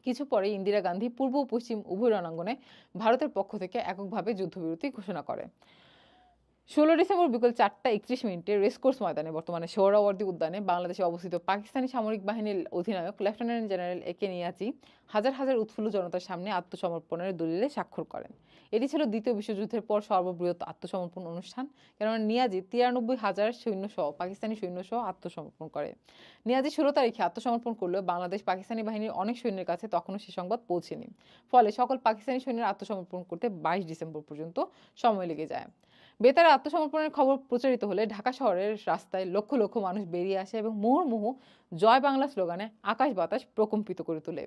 কিছু পরে ইন্দিরা গান্ধী পূর্ব পশ্চিম উভয় রণাঙ্গনে ভারতের পক্ষ থেকে এককভাবে যুদ্ধবিরতি ঘোষণা করে। ষোলো ডিসেম্বর বিকেল চারটা একত্রিশ মিনিটে রেসকোর্স ময়দানে বর্তমানে সোহরাওয়ার্দী উদ্যানে বাংলাদেশে অবস্থিত পাকিস্তানি সামরিক বাহিনীর অধিনায়ক লেফটেন্যান্ট জেনারেল একে নিয়াজি হাজার হাজার উৎফুল্ল জনতার সামনে আত্মসমর্পণের দলিলে স্বাক্ষর করেন। এটি ছিল দ্বিতীয় বিশ্বযুদ্ধের পর সর্ববৃহৎ আত্মসমর্পণ অনুষ্ঠান। কেননা নিয়াজি তিরানব্বই হাজার সৈন্য সহ পাকিস্তানি সৈন্য সহ আত্মসমর্পণ করে। নিয়াজি ষোলো তারিখে আত্মসমর্পণ করলেও বাংলাদেশ পাকিস্তানি বাহিনীর অনেক সৈন্যের কাছে তখনও সে সংবাদ পৌঁছেনি। ফলে সকল পাকিস্তানি সৈন্যের আত্মসমর্পণ করতে বাইশ ডিসেম্বর পর্যন্ত সময় লেগে যায়। বেতারে আত্মসমর্পণের খবর প্রচারিত হলে ঢাকা শহরের রাস্তায় লক্ষ লক্ষ মানুষ বেরিয়ে আসে এবং মুহুর্মুহু জয় বাংলা স্লোগানে আকাশ বাতাস প্রকম্পিত করে তোলে।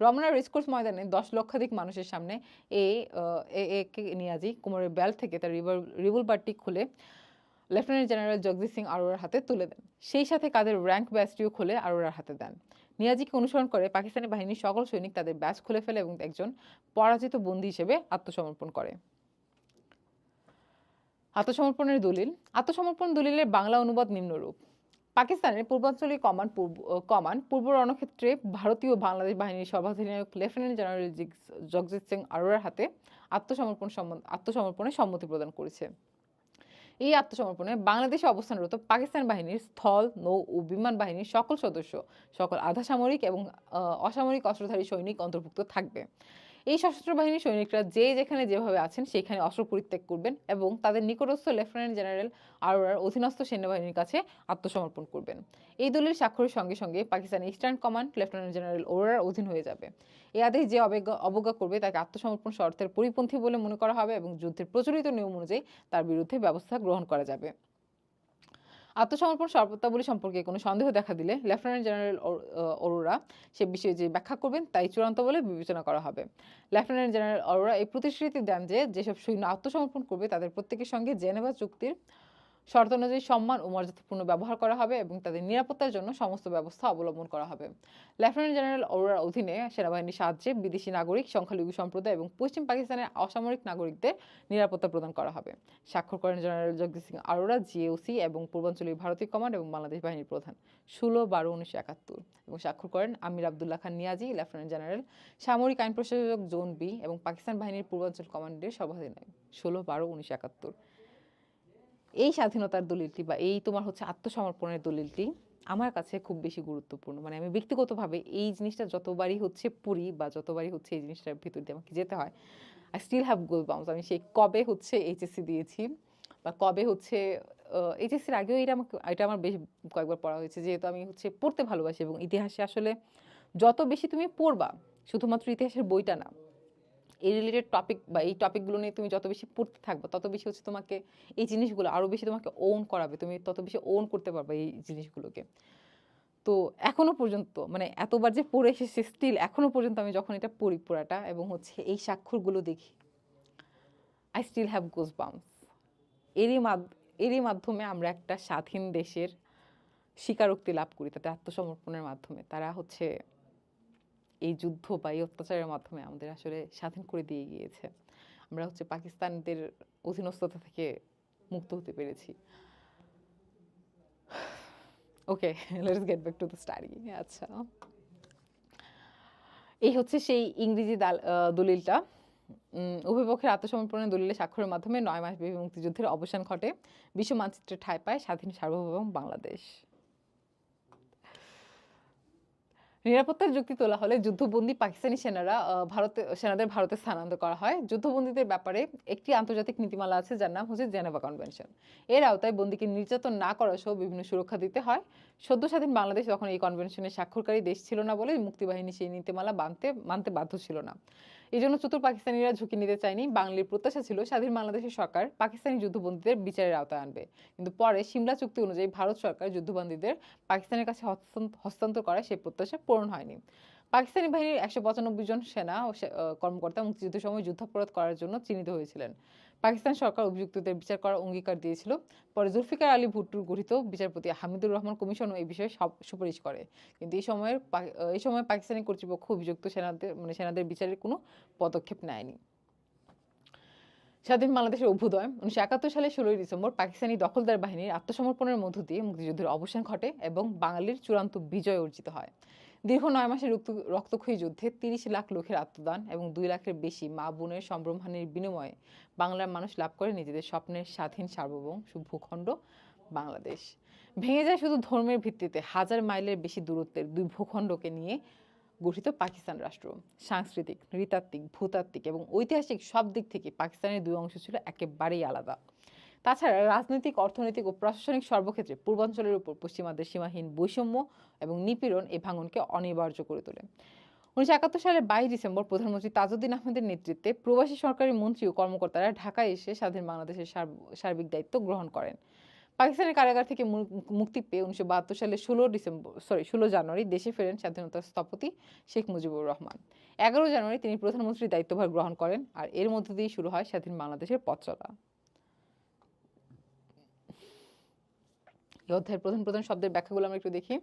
রমনা রেসকোর্স ময়দানে দশ লক্ষাধিক মানুষের সামনে এ এ কে নিয়াজি কোমরের বেল থেকে তার রিভল, রিভলভারটি খুলে লেফটেন্যান্ট জেনারেল জগদীশ সিং আরোরার হাতে তুলে দেন। সেই সাথে কাদের র্যাঙ্ক ব্যাচটিও খুলে আরোরার হাতে দেন। নিয়াজিকে অনুসরণ করে পাকিস্তানি বাহিনীর সকল সৈনিক তাদের ব্যাচ খুলে ফেলে এবং একজন পরাজিত বন্দী হিসেবে আত্মসমর্পণ করে। আত্মসমর্পণের দলিল। আত্মসমর্পণ দলিলের বাংলা অনুবাদ নিম্নরূপ। পাকিস্তানের পূর্বাঞ্চলীয় কমান্ড পূর্ব কমান্ড পূর্ব রণক্ষেত্রে ভারতীয় বাংলাদেশ বাহিনীর সর্বাধিনায়ক লেফটেন্যান্ট জেনারেল জিগ- জগজিৎ সিং আরোরার হাতে আত্মসমর্পণ সম্বন্ধ আত্মসমর্পণে সম্মতি প্রদান করেছে। এই আত্মসমর্পণে বাংলাদেশে অবস্থানরত পাকিস্তান বাহিনীর স্থল, নৌ ও বিমান বাহিনীর সকল সদস্য, সকল আধা সামরিক এবং অসামরিক অস্ত্রধারী সৈনিক অন্তর্ভুক্ত থাকবে। এই সশস্ত্র বাহিনীর সৈনিকরা যে যেখানে যেভাবে আছেন সেখানে অস্ত্র পরিত্যাগ করবেন এবং তাদের নিকটস্থ লেফটেন্যান্ট জেনারেল আরোরার অধীনস্থ সেনাবাহিনীর কাছে আত্মসমর্পণ করবেন। এই দলিল স্বাক্ষরের সঙ্গে সঙ্গে Pakistan eastern command lieutenant general ওরার অধীন হয়ে যাবে। এই আদেশ যে অবজ্ঞা অবজ্ঞা করবে তাকে আত্মসমর্পণ শর্তের পরিপন্থী বলে মনে করা হবে এবং যুদ্ধের প্রচলিত নিয়ম অনুযায়ী তার বিরুদ্ধে ব্যবস্থা গ্রহণ করা যাবে। আত্মসমর্পণ শর্তাবলী সম্পর্কে কোনো সন্দেহ দেখা দিলে লেফটেন্যান্ট জেনারেল অরোরা সে বিষয়ে যে ব্যাখ্যা করবেন তাই চূড়ান্ত বলে বিবেচনা করা হবে। লেফটেন্যান্ট জেনারেল অরোরা এই প্রতিশ্রুতি দেন যে যেসব সৈন্য আত্মসমর্পণ করবে তাদের প্রত্যেকের সঙ্গে জেনেভা চুক্তির শর্ত অনুযায়ী সম্মান ও মর্যাদাপূর্ণ ব্যবহার করা হবে এবং তাদের নিরাপত্তার জন্য সমস্ত ব্যবস্থা অবলম্বন করা হবে। লেফটেন্যান্ট জেনারেল অরোরার অধীনে সেনাবাহিনীর সাহায্যে বিদেশি নাগরিক, সংখ্যালঘু সম্প্রদায় এবং পশ্চিম পাকিস্তানের অসামরিক নাগরিকদের নিরাপত্তা প্রদান করা হবে। স্বাক্ষর করেন জেনারেল জগদীশ সিং আরোরা জিওসি এবং পূর্বাঞ্চলীয় ভারতীয় কমান্ড এবং বাংলাদেশ বাহিনীর প্রধান। ষোলো বারো উনিশশো একাত্তর। এবং স্বাক্ষর করেন আমির আবদুল্লাহ খান নিয়াজি, লেফটেন্যান্ট জেনারেল। সামরিক আইন প্রশাসক জোন বি এবং পাকিস্তান বাহিনীর পূর্বাঞ্চল কমান্ডের সভাধিনায়ক। ষোলো বারো উনিশশো একাত্তর। এই স্বাধীনতার দলিলটি বা এই তোমার হচ্ছে আত্মসমর্পণের দলিলটি আমার কাছে খুব বেশি গুরুত্বপূর্ণ। মানে আমি ব্যক্তিগতভাবে এই জিনিসটা যতবারই হচ্ছে পুরি বা যতবারই হচ্ছে এই জিনিসটার ভিতর দিয়ে আমাকে যেতে হয় I still have goose bumps আমি সেই কবে হচ্ছে এইচএসসি দিয়েছি বা কবে হচ্ছে এইচএসসির আগেও এটা আমাকে, এটা আমার বেশ কয়েকবার পড়া হয়েছে। যেহেতু আমি হচ্ছে পড়তে ভালোবাসি এবং ইতিহাসে আসলে যত বেশি তুমি পড়বা, শুধুমাত্র ইতিহাসের বইটা না এই রিলেটেড টপিক বা এই টপিকগুলো নিয়ে তুমি যত বেশি পড়তে থাকবে, তত বেশি হচ্ছে তোমাকে এই জিনিসগুলো আরও বেশি তোমাকে ওন করাবে, তুমি তত বেশি ওন করতে পারবে এই জিনিসগুলোকে। তো এখনও পর্যন্ত মানে এতবার যে পড়ে এসেছে স্টিল এখনও পর্যন্ত আমি যখন এটা পড়ি পড়াটা এবং হচ্ছে এই স্বাক্ষরগুলো দেখি I still have goosebumps এরই এরই মাধ্যমে আমরা একটা স্বাধীন দেশের স্বীকারোক্তি লাভ করি, তাদের আত্মসমর্পণের মাধ্যমে। তারা হচ্ছে এই যুদ্ধ বা এই অত্যাচারের মাধ্যমে আমাদের আসলে স্বাধীন করে দিয়ে গিয়েছে। আমরা হচ্ছে পাকিস্তানদের অধীনস্থতা থেকে মুক্ত হতে পেরেছি। Okay let's get back to the study আচ্ছা। এই হচ্ছে সেই ইংরেজি দাল- দলিলটা। উম, উভয় আত্মসমর্পণের দলিলে স্বাক্ষরের মাধ্যমে নয় মাসব্যাপী মুক্তিযুদ্ধের অবসান ঘটে। বিশ্ব মানচিত্রে ঠাঁই পায় স্বাধীন সার্বভৌম বাংলাদেশ। নিরাপত্তার যুক্তি তোলা হলে যুদ্ধবন্দী পাকিস্তানি সেনারা ভারতে, সেনাদের ভারতে স্থানান্তর করা হয়। যুদ্ধবন্দীদের ব্যাপারে একটি আন্তর্জাতিক নীতিমালা আছে যার নাম হচ্ছে জেনেভা কনভেনশন। এর আওতায় বন্দীকে নির্যাতন না করা সহ বিভিন্ন সুরক্ষা দিতে হয়। সদ্য স্বাধীন বাংলাদেশ তখন এই কনভেনশনের স্বাক্ষরকারী দেশ ছিল না বলে মুক্তিবাহিনী সেই নীতিমালা মানতে মানতে বাধ্য ছিল না। এই জন্য চতুর পাকিস্তানিরা ঝুঁকি নিতে চায়নি। বাঙালির প্রত্যাশা ছিল স্বাধীন বাংলাদেশের সরকার পাকিস্তানি যুদ্ধবন্দীদের বিচারের আওতায় আনবে। কিন্তু পরে সিমলা চুক্তি অনুযায়ী ভারত সরকার যুদ্ধবন্দীদের পাকিস্তানের কাছে হস্তান্তর করা সেই প্রত্যাশা পূরণ হয়নি। পাকিস্তানি বাহিনীর একশো পঁচানব্বই জন সেনা ও কর্মকর্তা মুক্তিযুদ্ধের সময় যুদ্ধাপরাধ করার জন্য চিহ্নিত হয়েছিলেন। পাকিস্তান সরকার অভিযুক্তদের বিচার করার অঙ্গীকার দিয়েছিল। পরে জুলফিকার আলী ভুট্টোর গঠিত বিচারপতি হামিদুর রহমান কমিশনও এই বিষয়ে সুপারিশ করে। কিন্তু এই সময়ের এই সময় পাকিস্তানি কর্তৃপক্ষ অভিযুক্ত সেনাদের মানে সেনাদের বিচারের কোনো পদক্ষেপ নেয়নি। স্বাধীন বাংলাদেশের অভ্যুদয়। উনিশশো একাত্তর সালে ষোলোই ডিসেম্বর পাকিস্তানি দখলদার বাহিনীর আত্মসমর্পণের মধ্য দিয়ে মুক্তিযুদ্ধের অবসান ঘটে এবং বাঙালির চূড়ান্ত বিজয় অর্জিত হয়। দীর্ঘ নয় মাসের রক্ত- রক্তক্ষয়ী যুদ্ধে তিরিশ লাখ লোকের আত্মদান এবং দুই লাখের বেশি মা বোনের সম্ভ্রমহানির বিনিময়ে বাংলার মানুষ লাভ করে নিজেদের স্বপ্নের স্বাধীন সার্বভৌম ভূখণ্ড বাংলাদেশ। ভেঙে যায় শুধু ধর্মের ভিত্তিতে, হাজার মাইলের বেশি দূরত্বের দুই ভূখণ্ডকে নিয়ে গঠিত পাকিস্তান রাষ্ট্র। সাংস্কৃতিক, নৃতাত্ত্বিক, ভূতাত্ত্বিক এবং ঐতিহাসিক সব দিক থেকে পাকিস্তানের দুই অংশ ছিল একেবারেই আলাদা। তাছাড়া রাজনৈতিক, অর্থনৈতিক ও প্রশাসনিক সর্বক্ষেত্রে পূর্বাঞ্চলের উপর পশ্চিমাদের সীমাহীন বৈষম্য এবং নিপীড়ন এই ভাঙনকে অনিবার্য করে তোলে। উনিশশো একাত্তর সালের বাইশ ডিসেম্বর প্রধানমন্ত্রী তাজউদ্দিন আহমেদের নেতৃত্বে প্রবাসী সরকারি মন্ত্রী ও কর্মকর্তারা ঢাকায় এসে স্বাধীন বাংলাদেশের সার্ব- সার্বিক দায়িত্ব গ্রহণ করেন। পাকিস্তানের কারাগার থেকে মুক্তি পেয়ে উনিশশো বাহাত্তর সালে ষোলো ডিসেম্বর সরি ষোলো জানুয়ারি দেশে ফেরেন স্বাধীনতার স্থপতি শেখ মুজিবুর রহমান। এগারো জানুয়ারি তিনি প্রধানমন্ত্রীর দায়িত্বভার গ্রহণ করেন আর এর মধ্য দিয়ে শুরু হয় স্বাধীন বাংলাদেশের পথ চলা। এই অধ্যায়ের প্রধান প্রধান শব্দের ব্যাখ্যাগুলো আমরা একটু দেখি।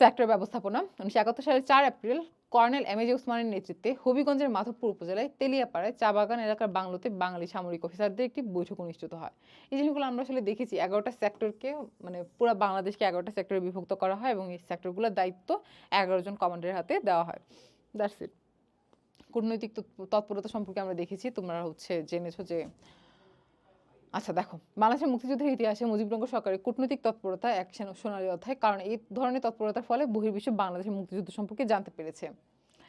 সেক্টর ব্যবস্থাপনা, উনিশশো একাত্তর সালের চার April colonel M A J উসমানের নেতৃত্বে হবিগঞ্জের মাধবপুর উপজেলায় তেলিয়াপাড়ায় চা বাগান এলাকার বাংলোতে বাঙালি সামরিক অফিসারদের একটি বৈঠক অনুষ্ঠিত হয়। এই জিনিসগুলো আমরা আসলে দেখেছি, এগারোটা সেক্টরকে মানে পুরো বাংলাদেশকে এগারোটা সেক্টরে বিভক্ত করা হয় এবং এই সেক্টরগুলোর দায়িত্ব এগারো জন কমান্ডারের হাতে দেওয়া হয়। That's it. কূটনৈতিক তৎপরতা সম্পর্কে আমরা দেখেছি, তোমরা হচ্ছে জেনেছো যে আচ্ছা দেখো, বাংলাদেশের মুক্তিযুদ্ধের ইতিহাসে মুজিবনগর সরকারের কূটনৈতিক তৎপরতা এক সেন- সোনালী অধ্যায়, কারণ এই ধরনের তৎপরতার ফলে বহির্বিশ্ব বাংলাদেশের মুক্তিযুদ্ধ সম্পর্কে জানতে পেরেছে।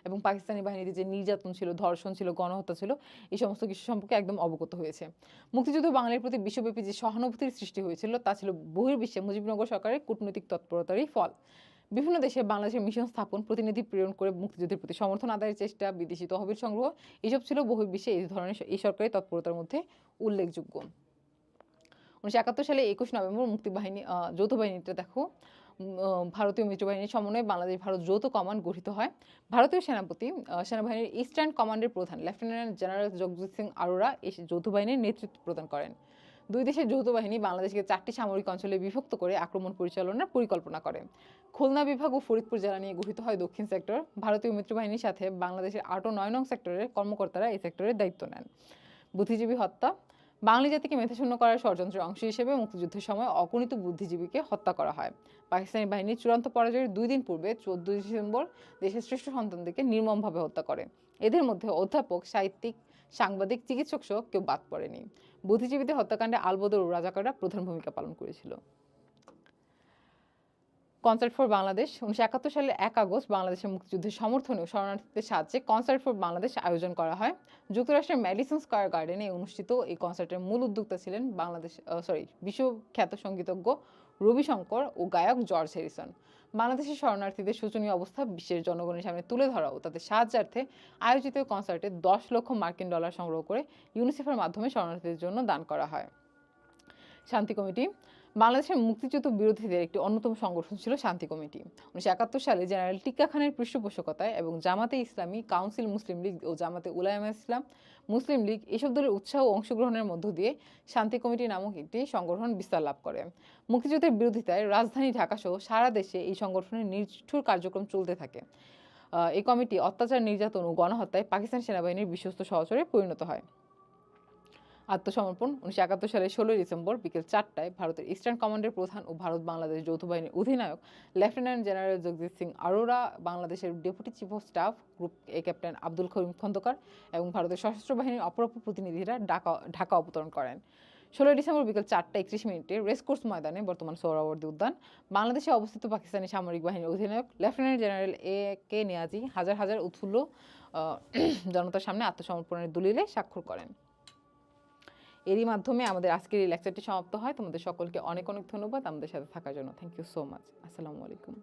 এবং পাকিস্তানি বাহিনীতে যে নির্যাতন ছিল, ধর্ষণ ছিল, গণহত্যা ছিল, এই সমস্ত কিছু সম্পর্কে একদম অবগত হয়েছে। মুক্তিযুদ্ধ বাঙালির প্রতি বিশ্বব্যাপী যে সহানুভূতির সৃষ্টি হয়েছিল, তা ছিল বহির্বিশ্বে মুজিবনগর সরকারের কূটনৈতিক তৎপরতারই ফল। বিভিন্ন দেশে বাংলাদেশের মিশন স্থাপন, প্রতিনিধি প্রেরণ করে মুক্তিযুদ্ধের প্রতি সমর্থন আদায়ের চেষ্টা, বিদেশি তহবিল সংগ্রহ, এসব ছিল বহির্বিশ্বে এই ধরনের এই সরকারি তৎপরতার মধ্যে উল্লেখযোগ্য। উনিশশো একাত্তর সালে একুশ নভেম্বর মুক্তিবাহিনী যৌথ বাহিনীটা দেখো ভারতীয় মিত্রবাহিনীর সমন্বয়ে বাংলাদেশ ভারত যৌথ কমান্ড গঠিত হয়। ভারতীয় সেনাপতি সেনাবাহিনীর ইস্টার্ন কমান্ডের প্রধান লেফটেন্যান্ট জেনারেল জগজিৎ সিং আরোরা এই যৌথ বাহিনীর নেতৃত্ব প্রদান করেন। দুই দেশের যৌথ বাহিনী বাংলাদেশকে চারটি সামরিক অঞ্চলে বিভক্ত করে আক্রমণ পরিচালনার পরিকল্পনা করে। খুলনা বিভাগ ও ফরিদপুর জেলা নিয়ে গঠিত হয় দক্ষিণ সেক্টর। ভারতীয় মিত্রবাহিনীর সাথে বাংলাদেশের আট ও নয় নং সেক্টরের কর্মকর্তারা এই সেক্টরের দায়িত্ব নেন। বুদ্ধিজীবী হত্যা বাঙালি জাতিকে মেধাশূন্য করার ষড়যন্ত্রের অংশ হিসেবে মুক্তিযুদ্ধের সময় অগণিত বুদ্ধিজীবীকে হত্যা করা হয়। পাকিস্তানি বাহিনীর চূড়ান্ত পরাজয়ের দুই দিন পূর্বে চোদ্দই ডিসেম্বর দেশের শ্রেষ্ঠ সন্তানদেরকে নির্মমভাবে হত্যা করে। এদের মধ্যে অধ্যাপক, সাহিত্যিক, সাংবাদিক, চিকিৎসক সহ কেউ বাদ পড়েনি। বুদ্ধিজীবীদের হত্যাকাণ্ডে আলবদর ও রাজাকাররা প্রধান ভূমিকা পালন করেছিল। কনসার্ট ফর বাংলাদেশ উনিশশো একাত্তর সালের এক আগস্ট বাংলাদেশের মুক্তিযুদ্ধের সমর্থনে শরণার্থীদের সাহায্যে কনসার্ট ফর বাংলাদেশ আয়োজন করা হয়। যুক্তরাষ্ট্রের ম্যাডিসন স্কয়ার গার্ডেনে অনুষ্ঠিত এই কনসার্টের মূল উদ্যোক্তা ছিলেন বাংলাদেশ সরি বিশ্বখ্যাত সঙ্গীতজ্ঞ রবিশঙ্কর ও গায়ক জর্জ হ্যারিসন। বাংলাদেশের শরণার্থীদের শোচনীয় অবস্থা বিশ্বের জনগণের সামনে তুলে ধরা ও তাদের সাহায্যার্থে আয়োজিত কনসার্টে দশ লক্ষ মার্কিন ডলার সংগ্রহ করে ইউনিসেফের মাধ্যমে শরণার্থীদের জন্য দান করা হয়। শান্তি কমিটি বাংলাদেশের মুক্তিযুদ্ধ বিরোধীদের একটি অন্যতম সংগঠন ছিল শান্তি কমিটি। উনিশশো একাত্তর সালে জেনারেল টিক্কা খানের পৃষ্ঠপোষকতায় এবং জামাতে ইসলামী, কাউন্সিল মুসলিম লীগ ও জামাতে উলায়মা ইসলাম মুসলিম লীগ এসব দলের উৎসাহ ও অংশগ্রহণের মধ্য দিয়ে শান্তি কমিটি নামক একটি সংগঠন বিস্তার লাভ করে। মুক্তিযুদ্ধের বিরোধিতায় রাজধানী ঢাকা সহ সারা দেশে এই সংগঠনের নিষ্ঠুর কার্যক্রম চলতে থাকে। এই কমিটি অত্যাচার, নির্যাতন ও গণহত্যায় পাকিস্তান সেনাবাহিনীর বিশ্বস্ত সহচরে পরিণত হয়। আত্মসমর্পণ উনিশশো একাত্তর সালের ষোলোই ডিসেম্বর বিকেল চারটায় ভারতের ইস্টার্ন কমান্ডের প্রধান ও ভারত বাংলাদেশ যৌথ বাহিনীর অধিনায়ক, লেফটেন্যান্ট জেনারেল জগজিৎ সিং আরোরা, বাংলাদেশের deputy chief of staff group a captain Abdul Karim Khandaker এবং ভারতের সশস্ত্র বাহিনীর অপরাপর প্রতিনিধিরা ঢাকা ঢাকা অবতরণ করেন। ষোলোই ডিসেম্বর বিকেল চারটা একত্রিশ মিনিটে রেসকোর্স ময়দানে বর্তমান সোহরাওয়ার্দী উদ্যান, বাংলাদেশে অবস্থিত পাকিস্তানি সামরিক বাহিনীর অধিনায়ক, lieutenant general A K Niazi হাজার হাজার উৎফুল্ল *clears throat* জনতার সামনে আত্মসমর্পণের দলিলে স্বাক্ষর করেন। এরই মাধ্যমে আমাদের আজকের এই লেকচারটি সমাপ্ত হয়। তোমাদের সকলকে অনেক অনেক ধন্যবাদ আমাদের সাথে থাকার জন্য। থ্যাংক ইউ সো মাচ আসসালামু আলাইকুম।